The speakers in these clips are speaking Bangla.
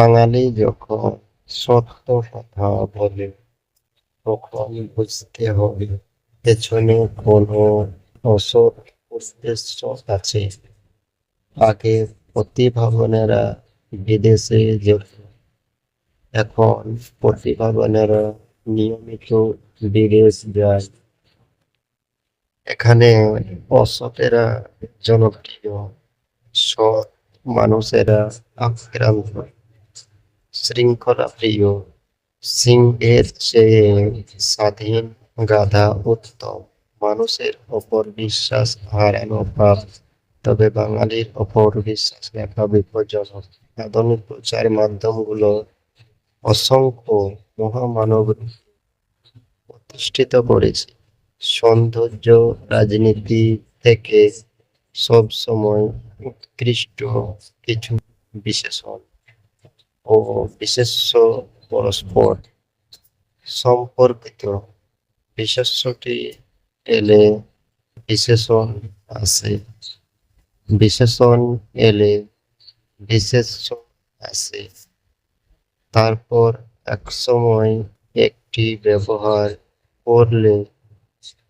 বাঙালি যখন সত্য কথা বলে, তখন বুঝতে হবে পেছনে কোনো অসৎ উদ্দেশ্য আছে। আগে প্রতিভাবানেরা বিদেশে যেত। এখন প্রতিভাবানেরা নিয়মিত বিদেশ যায়। এখানে অসতেরা জনপ্রিয়। সৎ মানুষেরা আক্রান্ত। শৃঙ্খলা প্রিয়, সিংহের চেয়ে স্বাধীন গাধা উত্তম। মানুষের ওপর বিশ্বাস হারানো পাপ, তবে বাঙালির ওপর বিশ্বাস রাখা বিপজ্জনক। আধুনিক প্রচার মাধ্যমগুলো অসংখ্য মহামানব প্রতিষ্ঠিত করেছে। সৌন্দর্য রাজনীতি থেকে সব সময় উৎকৃষ্ট কিছু বিশেষণ। ও বিশেষ্য পরস্পর সম্পর্কিত। বিশেষ্যটি এলে বিশেষণ আসে বিশেষণ এলে বিশেষ্য আসে তারপর এক সময় একটি ব্যবহার করলে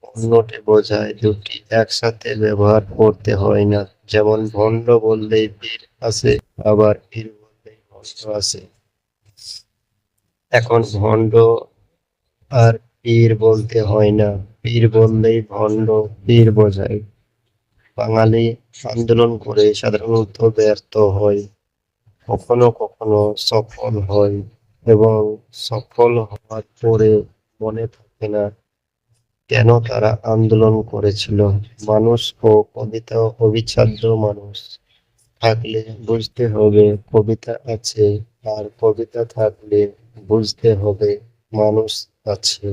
অন্যটি বোঝায় দুটি একসাথে ব্যবহার করতে হয় না। যেমন ভণ্ড বললেই বীর আছে, আবার বীর ভণ্ড আসে এখন ভণ্ড আর পীর বলতে হয় না। পীর বললেই ভণ্ড, পীর বোঝায়। বাঙালি আন্দোলন করে সাধারণত ব্যর্থ হয়, কখনো কখনো সফল হয় এবং সফল হওয়ার পরে মনে থাকে না কেন তারা আন্দোলন করেছিল। মানুষ ও কবিতা অবিচ্ছেদ্য মানুষ। থাকলে বুঝতে হবে কবিতা আছে আর কবিতা থাকলে বুঝতে হবে মানুষ আছে।